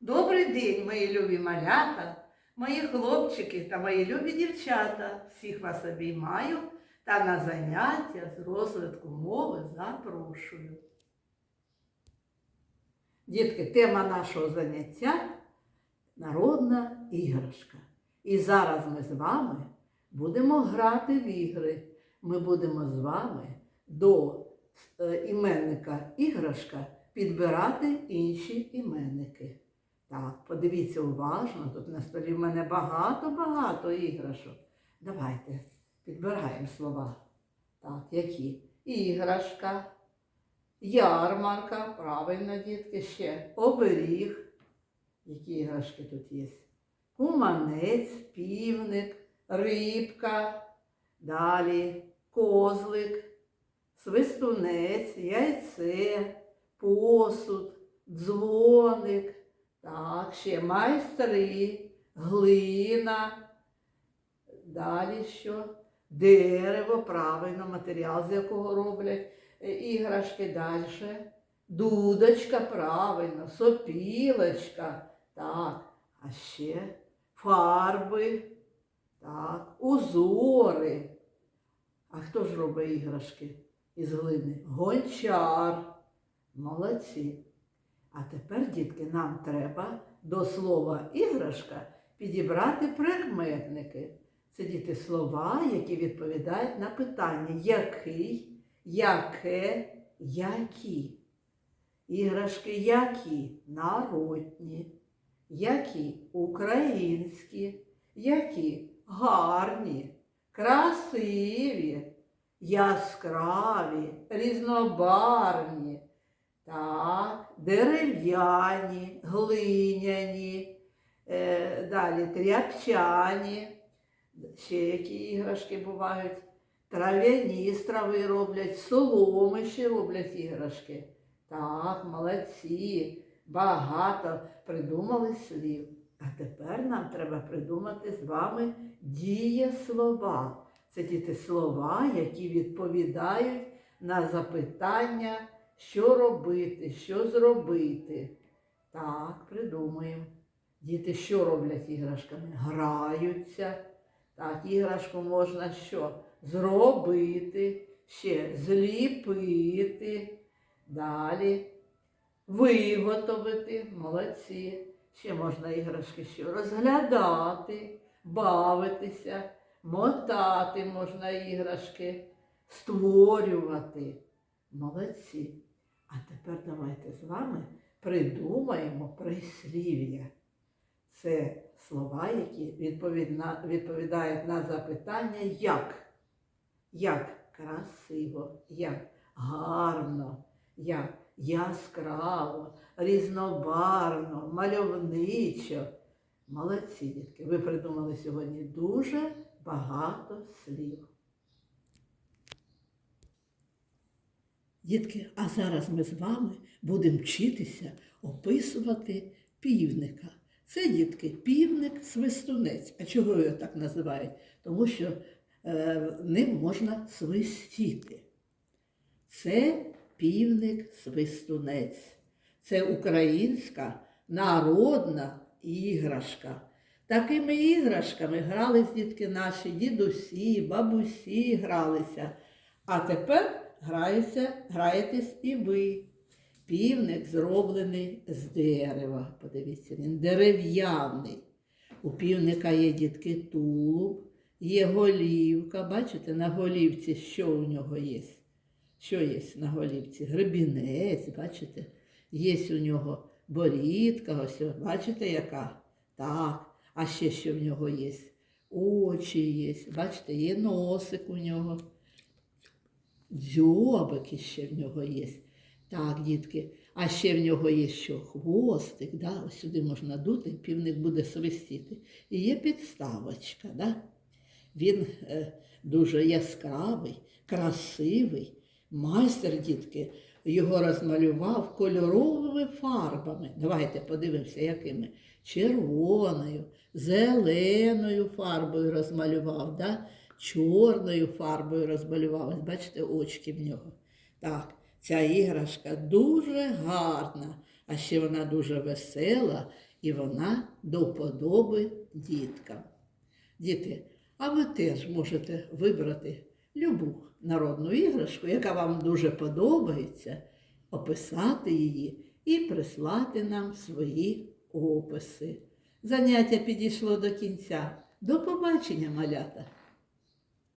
Добрий день, мої любі малята, мої хлопчики та мої любі дівчата. Всіх вас обіймаю та на заняття з розвитку мови запрошую. Дітки, тема нашого заняття народна іграшка. І зараз ми з вами будемо грати в ігри. Ми будемо з вами до е, іменника іграшка підбирати інші іменники. Так, подивіться уважно, тут на столі в мене багато-багато іграшок. Давайте підбираємо слова. Так, які? Іграшка, ярмарка, правильно, дітки, ще оберіг. Які іграшки тут є? Куманець, півник, рибка, далі козлик, свистунець, яйце, посуд, дзвоник. Так, ще майстри, глина. Далі що? Дерево, правильно, матеріал, з якого роблять е, іграшки. Далі. Дудочка, правильно, сопілочка. Так, а ще фарби, так, узори. А хто ж робить іграшки із глини? Гончар. Молодці. А тепер, дітки, нам треба до слова іграшка підібрати прикметники. Це діти слова, які відповідають на питання який, яке, які. Іграшки які народні, які українські, які гарні, красиві, яскраві, різнобарвні. Так, дерев'яні, глиняні, е, далі тряпчані. Ще які іграшки бувають. Трав'яні з трави роблять, соломи ще роблять іграшки. Так, молодці, багато придумали слів. А тепер нам треба придумати з вами дієслова. Це діти слова, які відповідають на запитання що робити, що зробити. Так, придумаємо. Діти що роблять іграшками? Граються. Так, іграшку можна що? Зробити, ще зліпити. Далі виготовити. Молодці. Ще можна іграшки що? Розглядати, бавитися, мотати можна іграшки, створювати. Молодці. А тепер давайте з вами придумаємо прислів'я. Це слова, які відповідають на запитання як. Як красиво, як гарно, як яскраво, різнобарвно, мальовничо. Молодці, дітки, ви придумали сьогодні дуже багато слів. Дітки, а зараз ми з вами будемо вчитися описувати півника. Це, дітки, півник-свистунець. А чого його так називають? Тому що е, ним можна свистіти. Це півник-свистунець. Це українська народна іграшка. Такими іграшками грались дітки наші дідусі, бабусі гралися. А тепер граються, граєтесь і ви. Півник зроблений з дерева. Подивіться, він дерев'яний. У півника є дітки тулуб, є голівка. Бачите, на голівці що у нього є? Що є на голівці? Гребінець, бачите? Є у нього борідка, ось, бачите, яка? Так. А ще що в нього є? Очі є. Бачите, є носик у нього. Дзьобики ще в нього є. Так, дітки. А ще в нього є що? Хвостик, да? ось сюди можна дути, півник буде свистіти. І є підставочка. Да? Він е, дуже яскравий, красивий. Майстер, дітки, його розмалював кольоровими фарбами. Давайте подивимося, якими. Червоною, зеленою фарбою розмалював. Да? Чорною фарбою розмалював. Ось Бачите, очки в нього. Так, ця іграшка дуже гарна, а ще вона дуже весела і вона до вподоби діткам. Діти, а ви теж можете вибрати любу народну іграшку, яка вам дуже подобається, описати її і прислати нам свої описи. Заняття підійшло до кінця. До побачення, малята!